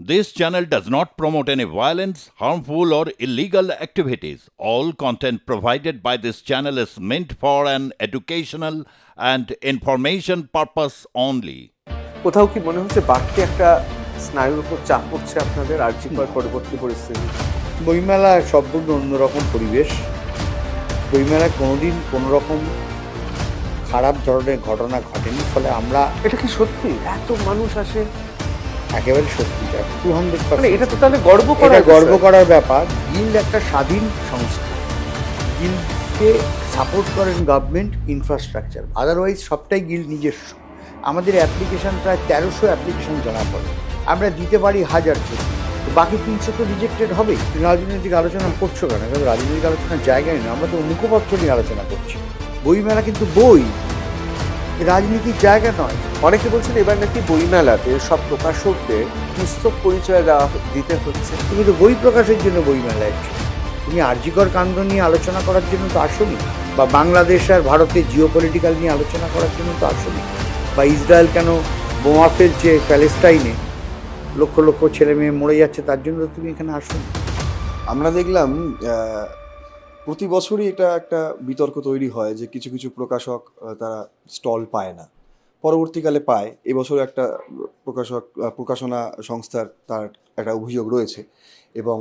This channel does not promote any violence, harmful, or illegal activities. All content provided by this channel is meant for an educational and information purpose only. কোথাও কি মনে হচ্ছে বাড়তি একটা স্নায়ুর উপর চাপ পড়ছে আপনাদের আর্যিকর পরবর্তী পরিস্থিতি বইমেলা সম্পূর্ণ অন্যরকম পরিবেশ বইমেলায় কোনোদিন কোনো রকম খারাপ ধরনের ঘটনা ঘটেনি ফলে আমরা এটা কি সত্যি এত মানুষ আসে একেবারে সত্যি টু হান্ড্রেড মানে এটা তো তাহলে গর্ব করা গর্ব করার ব্যাপার। গিল্ড একটা স্বাধীন সংস্থা। গিল্ডকে সাপোর্ট করেন গভর্নমেন্ট ইনফ্রাস্ট্রাকচার আদারওয়াইজ সবটাই গিল্ড নিজস্ব। আমাদের অ্যাপ্লিকেশন প্রায় তেরোশো অ্যাপ্লিকেশন জমা পড়ে। আমরা দিতে পারি হাজার জন বাকি তিনশো তো রিজেক্টেড হবেই। রাজনৈতিক আলোচনা করছ কেন? রাজনৈতিক আলোচনার জায়গায় নেই আমরা তো মুখপত্র নিয়ে আলোচনা করছি। বইমেলা কিন্তু বই। রাজনীতির জায়গা নয়। অনেকে বলছেন এবার নাকি বইমেলাতে সব প্রকাশকদের পুস্তক পরিচয় দেওয়া দিতে হচ্ছে। তুমি তো বই প্রকাশের জন্য বই মেলায় এসছো। তুমি আর্যিকর কাণ্ড নিয়ে আলোচনা করার জন্য তো আসনি? বা বাংলাদেশ আর ভারতের জিও পলিটিক্যাল নিয়ে আলোচনা করার জন্য তো আসনি? বা ইসরায়েল কেন বোমা ফেলছে প্যালেস্টাইনে? লক্ষ লক্ষ ছেলে মেয়ে মরে যাচ্ছে তার জন্য তুমি এখানে আসনি। আমরা দেখলাম প্রতি বছরই এটা একটা বিতর্ক তৈরি হয় যে কিছু কিছু প্রকাশক তারা স্টল পায় না। পরবর্তীকালে পায়। এবছর একটা প্রকাশক প্রকাশনা সংস্থার তার একটা অভিযোগ রয়েছে এবং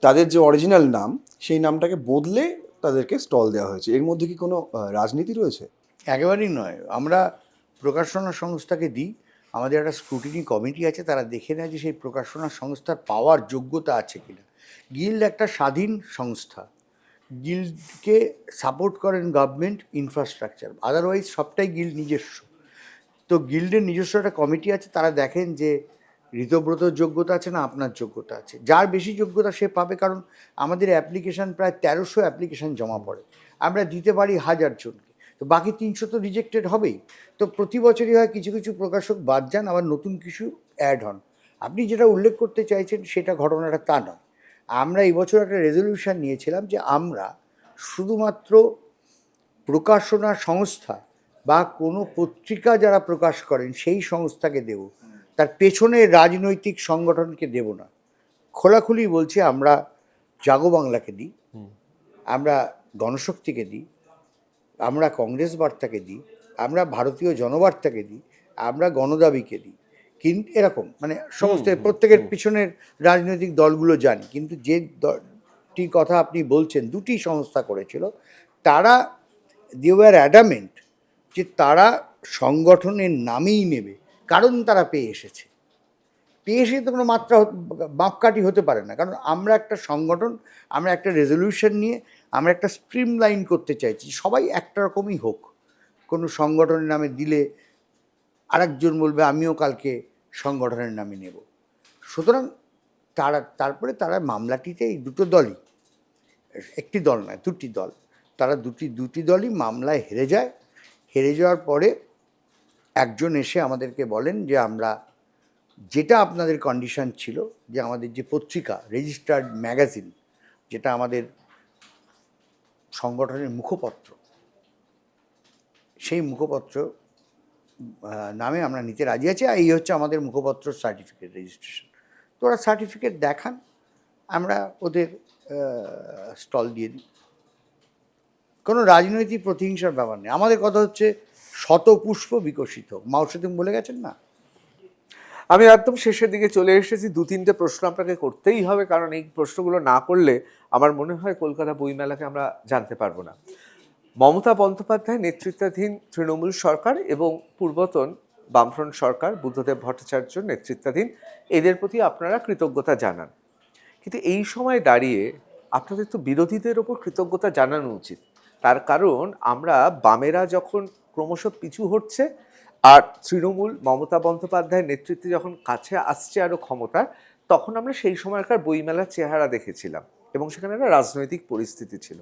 তাদের যে অরিজিনাল নাম, সেই নামটাকে বদলে তাদেরকে স্টল দেওয়া হয়েছে। এর মধ্যে কি কোনো রাজনীতি রয়েছে? একেবারেই নয়। আমরা প্রকাশনা সংস্থাকে দিই। আমাদের একটা স্ক্রুটিনি কমিটি আছে। তারা দেখে নেয় যে সেই প্রকাশনা সংস্থার পাওয়ার যোগ্যতা আছে কিনা। গিল্ড একটা স্বাধীন সংস্থা। গিল্ডকে সাপোর্ট করেন গভর্নমেন্ট ইনফ্রাস্ট্রাকচার। আদারওয়াইজ সবটাই গিল্ড নিজস্ব। তো গিল্ডের নিজস্ব একটা কমিটি আছে, তারা দেখেন যে ঋতব্রতর যোগ্যতা আছে না আপনার যোগ্যতা আছে। যার বেশি যোগ্যতা সে পাবে, কারণ আমাদের অ্যাপ্লিকেশন প্রায় তেরোশো অ্যাপ্লিকেশন জমা পড়ে। আমরা দিতে পারি হাজার জনকে। তো বাকি তিনশো তো রিজেক্টেড হবেই। তো প্রতি বছরই হয় কিছু কিছু প্রকাশক বাদ যান, আবার নতুন কিছু অ্যাড হন। আপনি যেটা উল্লেখ করতে চাইছেন, সেটা ঘটনাটা তা নয়। আমরা এই বছর একটা রেজলিউশন নিয়েছিলাম যে আমরা শুধুমাত্র প্রকাশনা সংস্থা বা কোনো পত্রিকা যারা প্রকাশ করেন সেই সংস্থাকে দেব। তার পেছনে রাজনৈতিক সংগঠনকে দেব না। খোলাখুলি বলছি আমরা জাগো বাংলাকে দিই আমরা গণশক্তিকে দিই আমরা কংগ্রেস বার্তাকে দিই আমরা ভারতীয় জনবার্তাকে দিই আমরা গণদাবিকে দিই। কিন্তু এরকম মানে সমস্ত প্রত্যেকের পিছনের রাজনৈতিক দলগুলো জানি কিন্তু যে দলটি কথা আপনি বলছেন দুটি সংস্থা করেছিল তারা দে ওয়ার অ্যাডামেন্ট যে তারা সংগঠনের নামেই নেবে কারণ তারা পেয়ে এসেছে। পেয়ে এসে তো কোনো মাত্রা মাপকাঠি হতে পারে না কারণ আমরা একটা সংগঠন আমরা একটা রেজলিউশন নিয়ে আমরা একটা স্ট্রিম লাইন করতে চাইছি সবাই একটা রকমই হোক। কোনো সংগঠনের নামে দিলে আরেকজন বলবে, আমিও কালকে সংগঠনের নামে নেব। সুতরাং তারা, তারপরে তারা মামলাটিতে এই দুটো দলই, একটি দল নয়, দুটি দল, তারা দুটি দুটি দলই মামলায় হেরে যায়। হেরে যাওয়ার পরে একজন এসে আমাদেরকে বলেন যে, আমরা যেটা আপনাদের কন্ডিশন ছিল, যে আমাদের যে পত্রিকা রেজিস্টার্ড ম্যাগাজিন যেটা আমাদের সংগঠনের মুখপত্র, সেই মুখপত্র নামে আমরা নিতে রাজি আছি, আর এই হচ্ছে আমাদের মুখপত্র সার্টিফিকেট রেজিস্ট্রেশন তো ওরা সার্টিফিকেট দেখান, আমরা ওদের স্টল দিয়ে দিই। কোনো রাজনৈতিক প্রতিহিংসার ব্যাপার নেই। আমাদের কথা হচ্ছে শতপুষ্প বিকশিত মাউসেদিন বলে গেছেন না? আমি একদম শেষের দিকে চলে এসেছি। দু তিনটে প্রশ্ন আপনাকে করতেই হবে, কারণ এই প্রশ্নগুলো না করলে আমার মনে হয় কলকাতা বইমেলাকে আমরা জানতে পারব না। মমতা বন্দ্যোপাধ্যায় নেতৃত্বাধীন তৃণমূল সরকার এবং পূর্বতন বামফ্রন্ট সরকার বুদ্ধদেব ভট্টাচার্য নেতৃত্বাধীন, এদের প্রতি আপনারা কৃতজ্ঞতা জানান। কিন্তু এই সময় দাঁড়িয়ে আপনাদের তো বিরোধীদের ওপর কৃতজ্ঞতা জানানো উচিত। তার কারণ আমরা বামেরা যখন ক্রমশ পিছু হচ্ছে আর তৃণমূল মমতা বন্দ্যোপাধ্যায়ের নেতৃত্বে যখন কাছে আসছে আরও ক্ষমতার তখন আমরা সেই সময়কার বইমেলার চেহারা দেখেছিলাম এবং সেখানে একটা রাজনৈতিক পরিস্থিতি ছিল।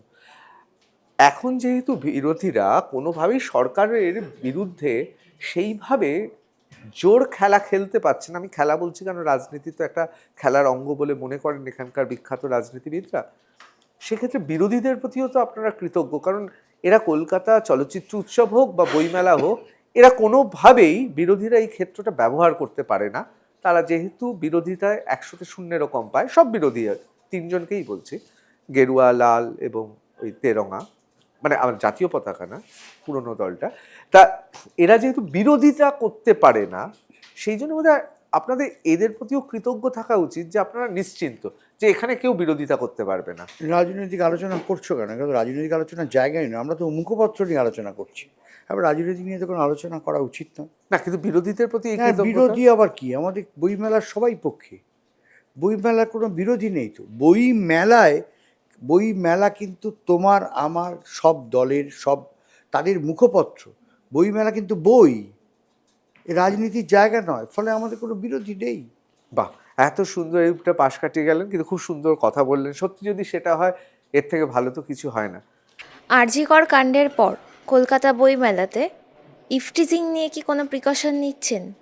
এখন যেহেতু বিরোধীরা কোনোভাবেই সরকারের বিরুদ্ধে সেইভাবে জোর খেলা খেলতে পারছে না। আমি খেলা বলছি কারণ রাজনীতি তো একটা খেলার অঙ্গ বলে মনে করেন এখানকার বিখ্যাত রাজনীতিবিদরা। সেক্ষেত্রে বিরোধীদের প্রতিও তো আপনারা কৃতজ্ঞ। কারণ এরা কলকাতা চলচ্চিত্র উৎসব হোক বা বইমেলা হোক, এরা কোনোভাবেই বিরোধীরা এই ক্ষেত্রটা ব্যবহার করতে পারে না। তারা যেহেতু বিরোধিতায় একশোতে শূন্যেরও কম পায়, সব বিরোধী, তিনজনকেই বলছি। গেরুয়া, লাল এবং ওই তেরঙা। মানে আমার জাতীয় পতাকা না পুরনো দলটা। তা এরা যেহেতু বিরোধিতা করতে পারে না সেই জন্য বোধহয় আপনাদের এদের প্রতিও কৃতজ্ঞ থাকা উচিত যে আপনারা নিশ্চিন্ত যে এখানে কেউ বিরোধিতা করতে পারবে না। রাজনৈতিক আলোচনা করছ কেন? কারণ রাজনৈতিক আলোচনার জায়গায় নয় আমরা তো মুখপত্র নিয়ে আলোচনা করছি। এবার রাজনৈতিক নিয়ে তো কোনো আলোচনা করা উচিত না। না কিন্তু বিরোধীদের প্রতি হ্যাঁ বিরোধী আবার কি? আমাদের বইমেলার সবাই পক্ষে। বইমেলার কোনো বিরোধী নেই তো। বই মেলায় বই মেলা কিন্তু তোমার আমার সব দলের সব তাদের মুখপত্র। বই মেলা কিন্তু বই। রাজনীতির জায়গা নয় ফলে আমাদের কোনো বিরোধী নেই। বাহ এত সুন্দর এইটা পাশ কাটিয়ে গেলেন কিন্তু খুব সুন্দর কথা বললেন। সত্যি যদি সেটা হয় এর থেকে ভালো তো কিছু হয় না। আরজিকর কাণ্ডের পর কলকাতা বইমেলাতে ইফটিজিং নিয়ে কি কোনো প্রিকশন নিচ্ছেন?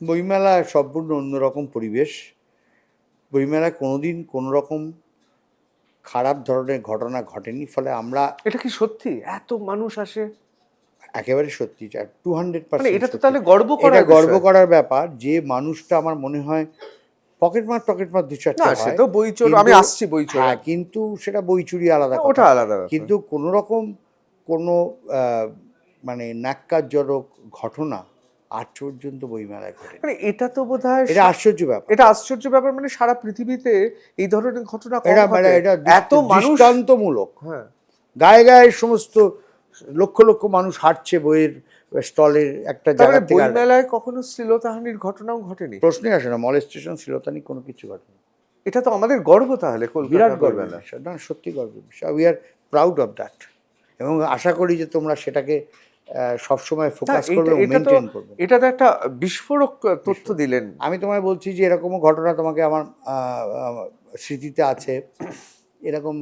বইমেলা সম্পূর্ণ অন্যরকম পরিবেশ। বইমেলায় কোনোদিন কোনো রকম খারাপ ধরনের ঘটনা ঘটেনি ফলে আমরা এটা কি সত্যি? এত মানুষ আসে? একেবারে সত্যি টু হান্ড্রেড মানে এটা তো তাহলে গর্ব করার এটা গর্ব করার ব্যাপার যে মানুষটা আমার মনে হয় পকেট মার টকেট মার দু চারটা সে তো বই চোর আমি আসছি বই চোর হ্যাঁ কিন্তু সেটা বই চুরি আলাদা ওটা আলাদা কিন্তু কোনো রকম কোনো মানে ন্যাক্কারজনক ঘটনা আজ পর্যন্ত বইমেলায় ঘটে। মানে এটা তো বোধ হয় এটা আশ্চর্য ব্যাপার। এটা আশ্চর্য ব্যাপার মানে সারা পৃথিবীতে এই ধরনের ঘটনা এটা মানে এটা এত দৃষ্টান্তমূলক। হ্যাঁ। গায়ে গায়ে সমস্ত লক্ষ লক্ষ মানুষ হাঁটছে বইয়ের স্টলের একটা জায়গা মানে থেকে বই আরেকটা। মেলায় কখনো শ্লীলতাহানির ঘটনাও ঘটেনি? প্রশ্নই আসে না। মল স্টেশন শ্লীলতানি কোনো কিছু ঘটেনি। এটা তো আমাদের গর্ব তাহলে বিরাট বিষয়। না সত্যি গর্বের বিষয়। We are proud of that এবং আশা করি যে তোমরা সেটাকে সবসময় ফোকাস করবে মেনটেন করবে। এটা তো একটা বিস্ফোরক তথ্য দিলেন। আমি তোমায় বলছি যে এরকমও ঘটনা তোমাকে আমার স্মৃতিতে আছে। এরকম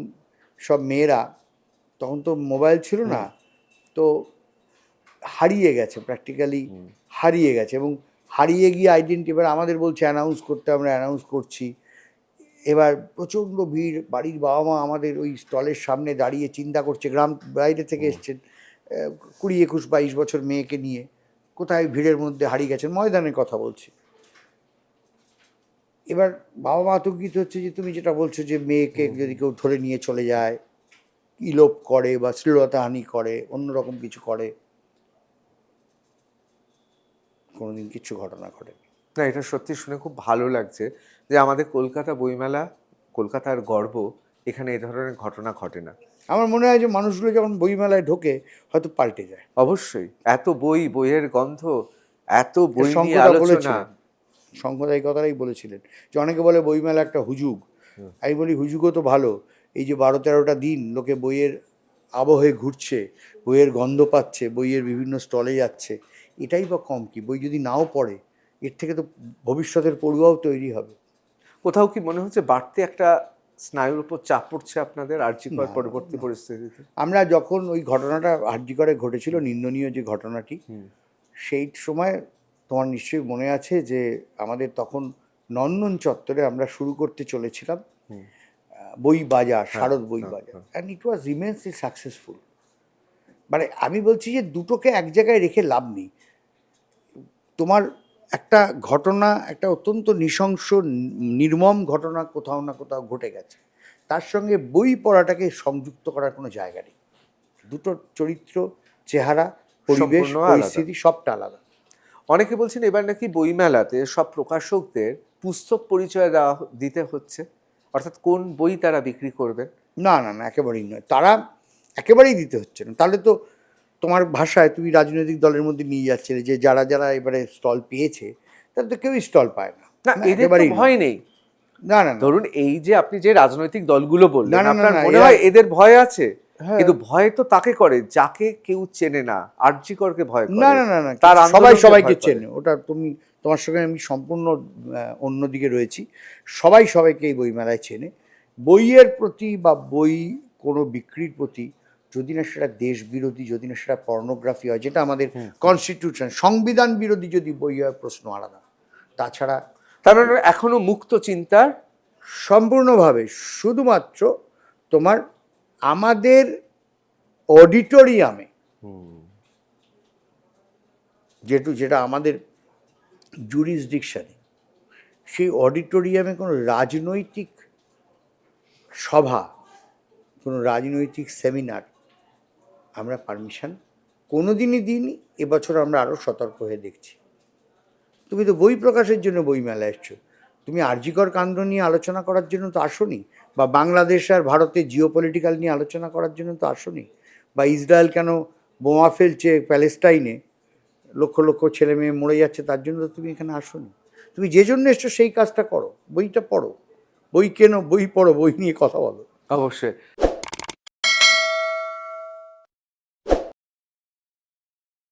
সব মেয়েরা তখন তো মোবাইল ছিল না তো হারিয়ে গেছে প্র্যাকটিক্যালি হারিয়ে গেছে এবং হারিয়ে গিয়ে আইডেন্টি এবার আমাদের বলছে অ্যানাউন্স করতে আমরা অ্যানাউন্স করছি। এবার প্রচণ্ড ভিড় বাড়ির বাবা মা আমাদের ওই স্টলের সামনে দাঁড়িয়ে চিন্তা করছে গ্রাম বাইরে থেকে এসছেন। কুড়ি একুশ বাইশ বছর মেয়েকে নিয়ে কোথায় ভিড়ের মধ্যে হারিয়ে গেছেন ময়দানের কথা বলছি। এবার বাবা মা আতঙ্কিত হচ্ছে যে তুমি যেটা বলছো যে মেয়েকে যদি কেউ ধরে নিয়ে চলে যায় ইলোপ করে বা শ্লীলতাহানি করে অন্যরকম কিছু করে কোনোদিন কিছু ঘটনা ঘটে না এটা সত্যি শুনে খুব ভালো লাগছে যে আমাদের কলকাতা বইমেলা কলকাতার গর্ব এখানে এ ধরনের ঘটনা ঘটে না। আমার মনে হয় যে মানুষগুলো যখন বইমেলায় ঢোকে হয়তো পাল্টে যায়। অবশ্যই। এত বই বইয়ের গন্ধ এত বই বলেছিলেন এই কথাটাই বলেছিলেন। যে অনেকে বলে বইমেলা একটা হুজুগ। আমি বলি হুজুগও তো ভালো। এই যে বারো তেরোটা দিন লোকে বইয়ের আবহে ঘুরছে বইয়ের গন্ধ পাচ্ছে বইয়ের বিভিন্ন স্টলে যাচ্ছে এটাই বা কম কি? বই যদি নাও পড়ে এর থেকে তো ভবিষ্যতের পড়ুয়াও তৈরি হবে। কোথাও কি মনে হচ্ছে বাড়তে একটা স্নায়ুর উপর চাপ পড়ছে আপনাদের আর্যিকর পরবর্তী পরিস্থিতিতে? আমরা যখন ওই ঘটনাটা হার্জিকরে ঘটেছিল নিন্দনীয় যে ঘটনাটি সেই সময় তোমার নিশ্চয়ই মনে আছে যে আমাদের তখন নন্দন চত্বরে আমরা শুরু করতে চলেছিলাম বই বাজার শারদ বই হ্যাঁ, বাজার and it was immensely successful মানে আমি বলছি যে দুটোকে এক জায়গায় রেখে লাভ নেই। তোমার একটা ঘটনা একটা অত্যন্ত নৃশংস নির্মম ঘটনা কোথাও না কোথাও ঘটে গেছে। তার সঙ্গে বই পড়াটাকে সংযুক্ত করার কোনো জায়গা নেই। দুটো চরিত্র চেহারা পরিবেশ পরিস্থিতি সবটা আলাদা। অনেকে বলছেন এবার নাকি বইমেলাতে সব প্রকাশকদের পুস্তক পরিচয় দেওয়া দিতে হচ্ছে। অর্থাৎ কোন বই তারা বিক্রি করবেন? না না না একেবারেই নয়। তারা একেবারেই দিতে হচ্ছে না। তাহলে তো তোমার ভাষায় তুমি রাজনৈতিক দলের মধ্যে নিয়ে যাচ্ছিলে যে যারা যারা এবারে স্টল পেয়েছে তাদের তো কেউই স্টল পায় না। না না, এদের ভয় নেই। না না ধরুন এই যে আপনি যে রাজনৈতিক দলগুলো বললেন আপনার মনে হয় এদের ভয় আছে? হ্যাঁ। কিন্তু ভয় তো তাকে করে যাকে কেউ চেনে না আর্যিকরকে ভয় করে। না না না না তার সবাই সবাইকে চেনে। ওটা তুমি তোমার সঙ্গে আমি সম্পূর্ণ অন্যদিকে রয়েছি। সবাই সবাইকে এই বইমেলায় চেনে। বইয়ের প্রতি বা বই কোনো বিক্রির প্রতি যদি না সেটা দেশ বিরোধী যদি না সেটা পর্নোগ্রাফি হয় যেটা আমাদের কনস্টিটিউশন সংবিধান বিরোধী যদি বই হয় প্রশ্ন আলাদা। তাছাড়া তার মানে এখনও মুক্ত চিন্তার সম্পূর্ণভাবে শুধুমাত্র তোমার আমাদের অডিটোরিয়ামে যেটু যেটা আমাদের জুরিসডিকশানে সেই অডিটোরিয়ামে কোনো রাজনৈতিক সভা কোনো রাজনৈতিক সেমিনার আমরা পারমিশন কোনো দিনই দিইনি, এবছর আমরা আরও সতর্ক হয়ে দেখছি। তুমি তো বই প্রকাশের জন্য বই মেলা এসছো। তুমি আরজিকর কাণ্ড নিয়ে আলোচনা করার জন্য তো আসোনি, বা বাংলাদেশ আর ভারতের জিও পলিটিক্যাল নিয়ে আলোচনা করার জন্য তো আসোনি, বা ইসরায়েল কেন বোমা ফেলছে প্যালেস্টাইনে, লক্ষ লক্ষ ছেলে মেয়ে মরে যাচ্ছে তার জন্য তো তুমি এখানে আসোনি। তুমি যে জন্য এসছো সেই কাজটা করো, বইটা পড়ো। বই কেনো, বই পড়ো, বই নিয়ে কথা বলো। অবশ্যই।